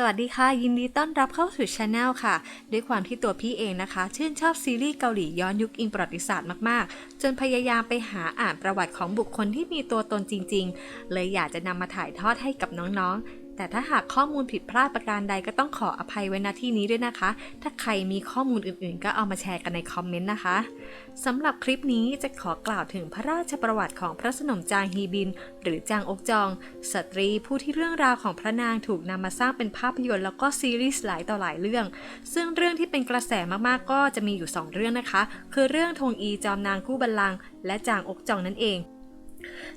สวัสดีค่ะ ยินดีต้อนรับเข้าสู่ช anel ค่ะ ด้วยความที่ตัวพี่เองนะคะ ชื่นชอบซีรีส์เกาหลีย้อนยุคอิงประวัติศาสตร์มากๆ จนพยายามไปหาอ่านประวัติของบุคคลที่มีตัวตนจริง ๆ เลยอยากจะนำมาถ่ายทอดให้กับน้องๆ แต่ถ้าหากข้อมูลผิดพลาดประการใดก็ต้องขออภัยไว้ณที่นี้ด้วยนะคะ ถ้าใครมีข้อมูลอื่นๆ ก็เอามาแชร์กันในคอมเมนต์นะคะสำหรับคลิปนี้จะขอกล่าวถึงพระราชประวัติของพระสนมจางฮีบิน หรือจางอกจอง สตรีผู้ที่เรื่องราวของพระนางถูกนำมาสร้างเป็นภาพยนตร์แล้วก็ซีรีส์หลายต่อหลายเรื่อง ซึ่งเรื่องที่เป็นกระแสมากๆก็จะมีอยู่ 2 เรื่องนะคะ คือเรื่องธงอีจอมนางคู่บัลลังก์และจางอกจองนั่นเอง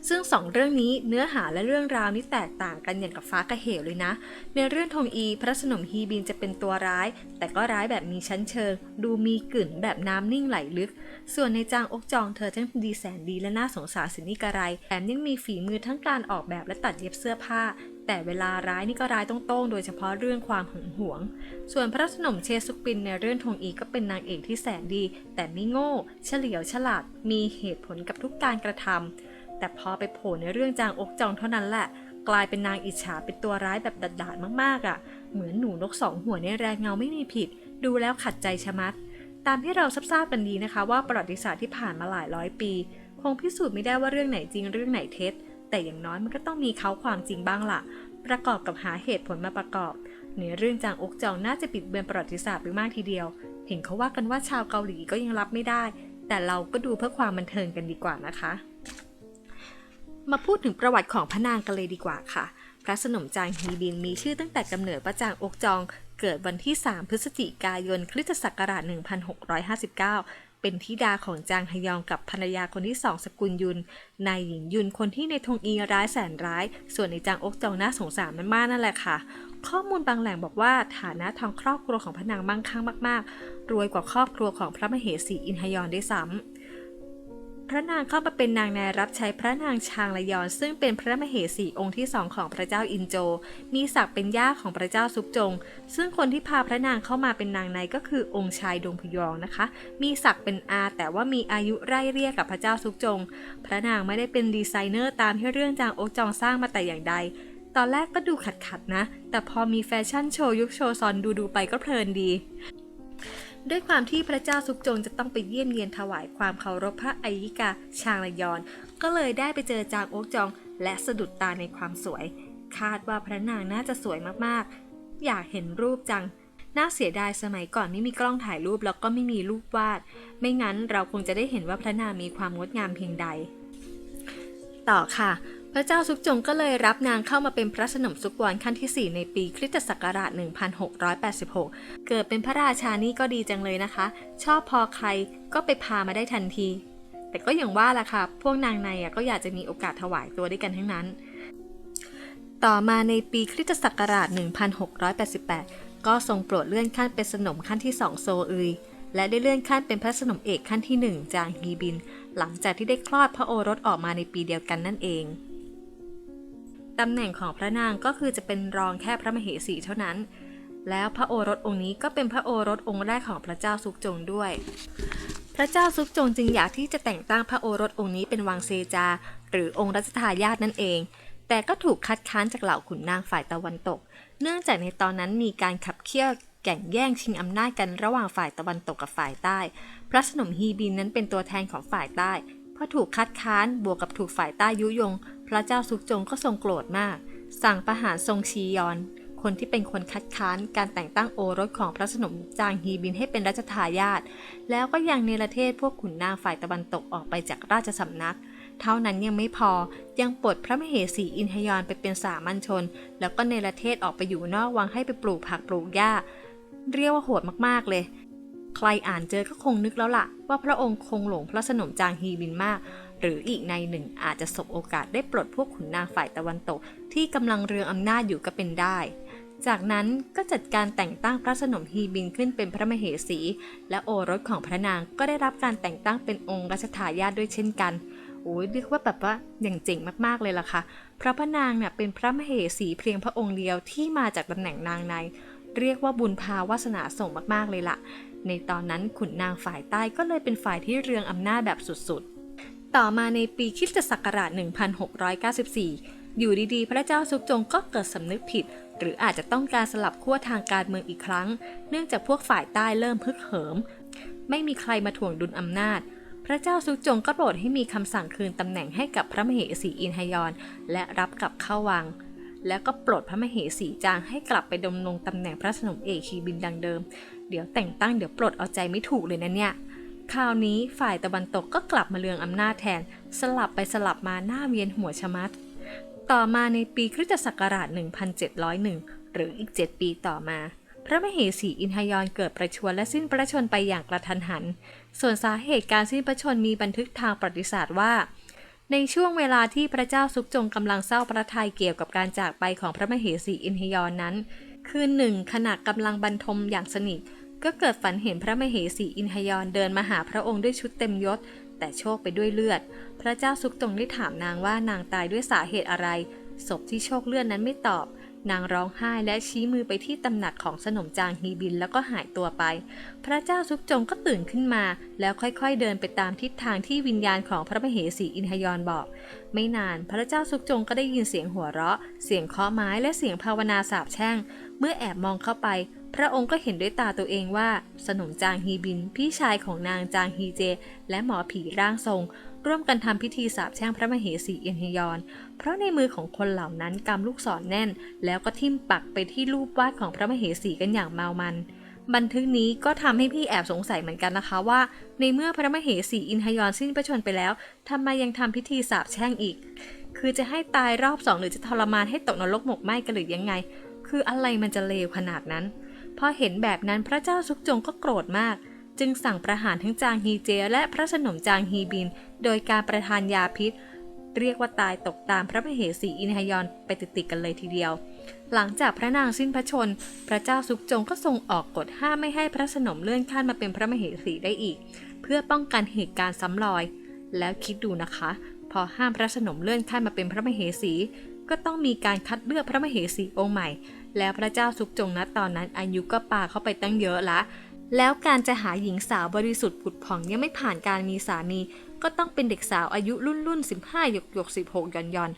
ซึ่งสองเรื่องนี้เนื้อหาและเรื่องราวนี้แตกต่างกันอย่างกับฟ้ากับเหวเลยนะ ในเรื่องทงอี พระสนมฮีบินจะเป็นตัวร้าย แต่ก็ร้ายแบบมีชั้นเชิง ดูมีกลิ่นแบบน้ำนิ่งไหลลึก ส่วนในจางอกจองเธอทั้งดีแสนดีและน่าสงสารสินิกระไรแถมยังมีฝีมือทั้งการออกแบบและตัดเย็บเสื้อผ้า แต่เวลาร้ายนี่ก็ร้ายต้องโต้งๆโดยเฉพาะเรื่องความหึงหวง ส่วนพระสนมเชสุกปินในเรื่องทงอีก็เป็นนางเอกที่แสนดี แต่ไม่โง่ เฉลียวฉลาด มีเหตุผลกับทุกการกระทำ แต่พอไปโผล่ในเรื่องจางอกจองเท่านั้นแหละ กลายเป็นนางอิจฉาเป็นตัวร้ายแบบดัดๆมากๆอะ่ะ เหมือนหนูนกสองหัวในแรงเงาไม่มีผิด ดูแล้วขัดใจชะมัด ตามที่เราทราบกันดีนะคะว่าประวัติศาสตร์ที่ผ่านมาหลายร้อยปี คงพิสูจน์ไม่ได้ว่าเรื่องไหนจริงเรื่องไหนเท็จ แต่อย่างน้อยมันก็ต้องมีเขาความจริงบ้างล่ะ ประกอบกับหาเหตุผลมาประกอบในเรื่องจางอกจองน่าจะปิดเบือนประวัติศาสตร์ไปมากทีเดียว เห็นเขาว่ากันว่าชาวเกาหลีก็ยังรับไม่ได้ แต่เราก็ดูเพื่อความบันเทิงกันดีกว่านะคะ มาพูดถึงประวัติของพระนางกันเลยดีกว่าค่ะ พระสนมจางฮีบินมีชื่อตั้งแต่กำเนิดพระจางอกจอง เกิดวันที่ 3 พฤศจิกายนคริสตศักราช 1659 เป็นธิดาของจางฮยองกับภรรยาคนที่สองสกุลยุน นายหญิงยุนคนที่ในทงอีร้ายแสนร้าย ส่วนในจางอกจองน่าสงสารมันมากนั่นแหละค่ะ ข้อมูลบางแหล่งบอกว่าฐานะทางครอบครัวของพระนางมั่งคั่งมาก ๆ รวยกว่าครอบครัวของพระมเหสีอินฮยอนด้วยซ้ำ พระนางเข้ามาเป็นนางในรับใช้พระนางชางระยอนซึ่งเป็นพระมเหสีองค์ที่สองของพระเจ้าอินโจ มีศักดิ์เป็นย่าของพระเจ้าซุกจง ซึ่งคนที่พาพระนางเข้ามาเป็นนางในก็คือองค์ชายดงพยองนะคะ มีศักดิ์เป็นอาแต่ว่ามีอายุไร่เรียกกับพระเจ้าซุกจง พระนางไม่ได้เป็นดีไซเนอร์ตามที่เรื่องจางอกจองสร้างมาแต่อย่างใดตอนแรกก็ดูขัดๆนะ แต่พอมีแฟชั่นโชว์ยุคโชว์ซอนดูๆไปก็เพลินดี ด้วยความที่พระเจ้าซุกจงจะต้องไปเยี่ยมเยียนถวายความเคารพพระอัยิกาชางระยอน ก็เลยได้ไปเจอจางโอ๊กจอง และสะดุดตาในความสวย คาดว่าพระนางน่าจะสวยมากๆ อยากเห็นรูปจัง น่าเสียดายสมัยก่อนไม่มีกล้องถ่ายรูปแล้วก็ไม่มีรูปวาด ไม่งั้นเราคงจะได้เห็นว่าพระนางมีความงดงามเพียงใด ต่อค่ะ พระเจ้าซุกจงก็เลยรับนางเข้ามาเป็นพระสนมซุกวอนขั้นที่ 4 ในปีคริสตศักราช 1686 เกิดเป็นพระราชานี่ก็ดีจังเลยนะคะ ชอบพอใครก็ไปพามาได้ทันที แต่ก็อย่างว่าล่ะค่ะ พวกนางในก็อยากจะมีโอกาสถวายตัวด้วยกันทั้งนั้น ต่อมาในปีคริสตศักราช 1688 ก็ทรงโปรดเลื่อนขั้นเป็นสนมขั้นที่ 2 โซอุยและได้เลื่อนขั้นเป็นพระสนมเอกขั้นที่ 1 จางฮีบิน หลังจากที่ได้คลอดพระโอรสออกมาในปีเดียวกันนั่นเอง ตำแหน่งของพระนางก็คือจะเป็นรองแค่พระมเหสีเท่านั้น แล้วพระโอรสองค์นี้ก็เป็นพระโอรสองค์แรกของพระเจ้าซุกจงด้วย พระเจ้าซุกจงจึงอยากที่จะแต่งตั้งพระโอรสองค์นี้เป็นวังเซจา หรือองค์รัชทายาทนั่นเอง แต่ก็ถูกคัดค้านจากเหล่าขุนนางฝ่ายตะวันตก เนื่องจากในตอนนั้นมีการขับเคี่ยวแก่งแย่งชิงอำนาจกันระหว่างฝ่ายตะวันตกกับฝ่ายใต้ พระสนมฮีบินนั้นเป็นตัวแทนของฝ่ายใต้พอถูกคัดค้านบวกกับถูกฝ่ายใต้ยุยง พระเจ้าซุกจงก็ทรงโกรธมาก สั่งประหารทรงชียอน คนที่เป็นคนคัดค้านการแต่งตั้งโอรสของพระสนมจางฮีบินให้เป็นรัชทายาทแล้วก็ยังเนรเทศพวกขุนนางฝ่ายตะวันตกออกไปจากราชสำนัก เท่านั้นยังไม่พอยังปลดพระมเหสีอินทยอนไปเป็นสามัญชน แล้วก็เนรเทศออกไปอยู่นอกวังให้ไปปลูกผักปลูกหญ้า เรียกว่าโหดมากๆเลยใครอ่านเจอก็คงนึกแล้วล่ะ ว่าพระองค์คงหลงพระสนมจางฮีบินมาก หรืออีกในหนึ่งอาจจะสบโอกาสได้ปลดพวกขุนนางฝ่ายตะวันตก ที่กำลังเรืองอำนาจอยู่ก็เป็นได้ จากนั้นก็จัดการแต่งตั้งพระสนมฮีบินขึ้นเป็นพระมเหสี และโอรสของพระนางก็ได้รับการแต่งตั้งเป็นองค์รัชทายาทด้วยเช่นกันโอ้ยเรียกว่าแบบว่าอย่างเจ๋งมากๆเลยล่ะค่ะเพราะพระนางเนี่ยเป็นพระมเหสีเพียงพระองค์เดียวที่มาจากตำแหน่งนางใน เรียกว่าบุญพาวาสนาส่งมากๆเลยล่ะ ในตอนนั้นขุนนางฝ่ายใต้ก็เลยเป็นฝ่ายที่เรืองอำนาจแบบสุดๆ ต่อมาในปีคริสตศักราช 1694 อยู่ดีๆ พระเจ้าซุกจงก็เกิดสำนึกผิด หรืออาจจะต้องการสลับขั้วทางการเมืองอีกครั้ง เนื่องจากพวกฝ่ายใต้เริ่มพึกเหิม ไม่มีใครมาถ่วงดุลอำนาจ พระเจ้าซุกจงก็โปรดให้มีคำสั่งคืนตำแหน่งให้กับพระมเหสีอินฮยอนและรับกลับเข้าวัง แล้วก็ปลดพระมเหสีจางให้กลับไปดำรงตำแหน่งพระสนมเอกคีบินดังเดิม เดี๋ยวแต่งตั้งเดี๋ยวปลดเอาใจไม่ถูกเลยนะเนี่ย คราวนี้ฝ่ายตะวันตกก็กลับมาเลืองอำนาจแทน สลับไปสลับมาหน้าเวียนหัวชะมัด ต่อมาในปีคริสตศักราช 1701 หรืออีก 7 ปีต่อมา พระมเหสีอินทยอนเกิดประชวรและสิ้นพระชนไปอย่างกระทันหัน ส่วนสาเหตุการสิ้นพระชนม์มีบันทึกทางประวัติศาสตร์ว่า ในช่วงเวลาที่พระเจ้าซุกจงกำลังเศร้าพระทัยเกี่ยวกับการจากไปของพระมเหสีอินทยอนนั้น คืนหนึ่งขณะกำลังบรรทมอย่างสนิท ก็เกิดฝันเห็นพระมเหสีอินทยอนเดินมาหาพระองค์ด้วยชุดเต็มยศ แต่โชคไปด้วยเลือด พระเจ้าซุกจงได้ถามนางว่านางตายด้วยสาเหตุอะไร ศพที่โชคเลือดนั้นไม่ตอบ นางร้องไห้และชี้มือไปที่ตำหนักของสนมจางฮีบินแล้วก็หายตัวไป พระเจ้าซุกจงก็ตื่นขึ้นมา แล้วค่อยๆเดินไปตามทิศทางที่วิญญาณของพระมเหสีอินทยอนบอก ไม่นานพระเจ้าซุกจงก็ได้ยินเสียงหัวเราะ เสียงเคาะไม้และเสียงภาวนาสาบแช่ง เมื่อแอบมองเข้าไป พระองค์ก็เห็นด้วยตาตัวเองว่า สนมจางฮีบิน พี่ชายของนางจางฮีเจ และหมอผีร่างทรง ร่วมกันทำพิธีสาบแช่งพระมเหสีอินทยอน เพราะในมือของคนเหล่านั้นกำลูกศรแน่น แล้วก็ทิ่มปักไปที่รูปวาดของพระมเหสีกันอย่างเมามันบันทึกนี้ก็ทำให้พี่แอบสงสัยเหมือนกันนะคะว่า ในเมื่อพระมเหสีอินทยอนสิ้นพระชนไปแล้วทำไมยังทำพิธีสาบแช่งอีก คือจะให้ตายรอบสองหรือจะทรมานให้ตกนรกหมกไหมกันหรือยังไง คืออะไรมันจะเลวขนาดนั้น พอเห็นแบบนั้นพระเจ้าซุกจงก็โกรธมาก จึงสั่งประหารทั้งจางฮีเจ และพระสนมจางฮีบิน โดยการประทานยาพิษ เรียกว่าตายตกตามพระมเหสีอินทยอนไปติดๆกันเลยทีเดียว หลังจากพระนางสิ้นพระชน พระเจ้าซุกจงก็ทรงออกกฎห้ามไม่ให้พระสนมเลื่อนขั้นมาเป็นพระมเหสีได้อีก เพื่อป้องกันเหตุการณ์ซ้ำรอย แล้วคิดดูนะคะ พอห้ามพระสนมเลื่อนขั้นมาเป็นพระมเหสีก็ต้องมีการคัดเลือกพระมเหสีองค์ใหม่ แล้วพระเจ้าซุกจงณตอนนั้นอายุก็ปาเข้าไปตั้งเยอะละ แล้วการจะหาหญิงสาวบริสุทธิ์ผุดผ่องยังไม่ผ่านการมีสามี ก็ต้องเป็นเด็กสาวอายุรุ่นรุ่น15หยกหยก16ย่อนย่อน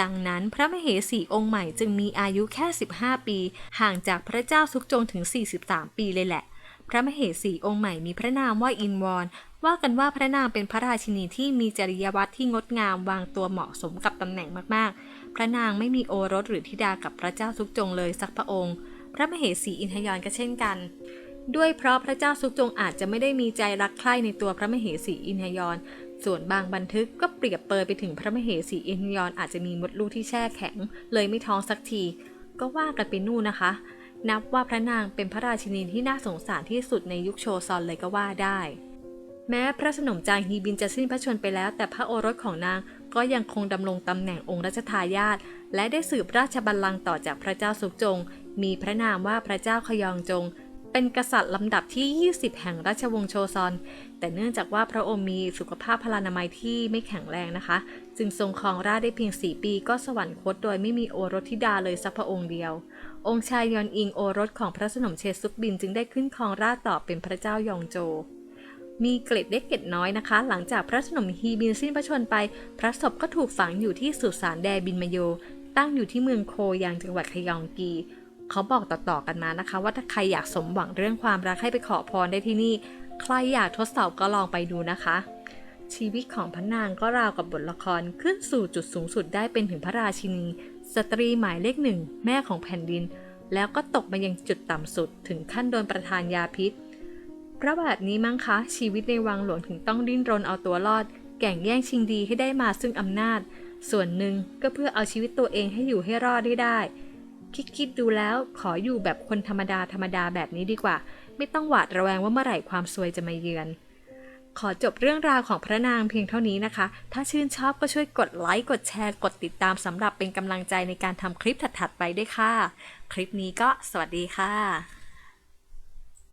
ดังนั้นพระมเหสีองค์ใหม่จึงมีอายุแค่ 15 ปี ห่างจากพระเจ้าซุกจงถึง 43 ปีเลยแหละ พระมเหสีองค์ใหม่มีพระนามว่าอินวอนว่ากันว่าพระนางเป็นพระราชินีที่มีจริยวัตรที่งดงามวางตัวเหมาะสมกับตำแหน่งมากๆ พระนางไม่มีโอรสหรือธิดากับพระเจ้าซุกจงเลยสักพระองค์ พระมเหสีอินทยอนก็เช่นกัน ด้วยเพราะพระเจ้าซุกจงอาจจะไม่ได้มีใจรักใคร่ในตัวพระมเหสีอินทยอนส่วนบางบันทึกก็เปรียบเปรยไปถึงพระมเหสีอินทยอนอาจจะมีมดลูกที่แช่แข็ง เลยไม่ท้องสักที ก็ว่ากันไปนู่นนะคะ นับว่าพระนางเป็นพระราชินีที่น่าสงสารที่สุดในยุคโชซอนเลยก็ว่าได้แม้พระสนมจางฮีบินจะสิ้นพระชนม์ไปแล้ว แต่พระโอรสของนาง ก็ยังคงดำรงตำแหน่งองค์รัชทายาทและได้สืบราชบัลลังก์ต่อจากพระเจ้าสุกจง มีพระนามว่าพระเจ้าขยองจง เป็นกษัตริย์ลำดับที่ 20 แห่งราชวงศ์โชซอน แต่เนื่องจากว่าพระองค์มีสุขภาพพลานามัยที่ไม่แข็งแรงนะคะ จึงทรงครองราชได้เพียง 4 ปีก็สวรรคตโดยไม่มีโอรสธิดาเลยสักพระองค์เดียว องค์ชายยอนอิงโอรสของพระสนมเชซุกบินจึงได้ขึ้นครองราชต่อเป็นพระเจ้ายองโจ มีเกล็ดเล็กเกล็ดน้อยนะคะ หลังจากพระสนมฮีบินสิ้นพระชนไป พระศพก็ถูกฝังอยู่ที่สุสานแดบินมโย ตั้งอยู่ที่เมืองโคยางจังหวัดขยองกี เขาบอกต่อๆกันมานะคะ ว่าถ้าใครอยากสมหวังเรื่องความรักให้ไปขอพรได้ที่นี่ ใครอยากทดสอบก็ลองไปดูนะคะ ชีวิตของพระนางก็ราวกับบทละครขึ้นสู่จุดสูงสุดได้เป็นถึงพระราชินี สตรีหมายเลขหนึ่งแม่ของแผ่นดิน แล้วก็ตกมายังจุดต่ำสุด ถึงขั้นโดนประทานยาพิษ พระบาทนี้มั้งคะ ชีวิตในวังหลวงถึงต้องดิ้นรนเอาตัวรอด แก่งแย่งชิงดีให้ได้มาซึ่งอำนาจ ส่วนหนึ่งก็เพื่อเอาชีวิตตัวเองให้อยู่ให้รอดได้ได้ คิดคิดดูแล้วขออยู่แบบคนธรรมดาธรรมดาแบบนี้ดีกว่า ไม่ต้องหวาดระแวงว่าเมื่อไหร่ความซวยจะมาเยือน ขอจบเรื่องราวของพระนางเพียงเท่านี้นะคะ ถ้าชื่นชอบก็ช่วยกดไลค์กดแชร์กดติดตามสำหรับเป็นกำลังใจในการทำคลิปถัดๆไปด้วยค่ะ คลิปนี้ก็สวัสดีค่ะ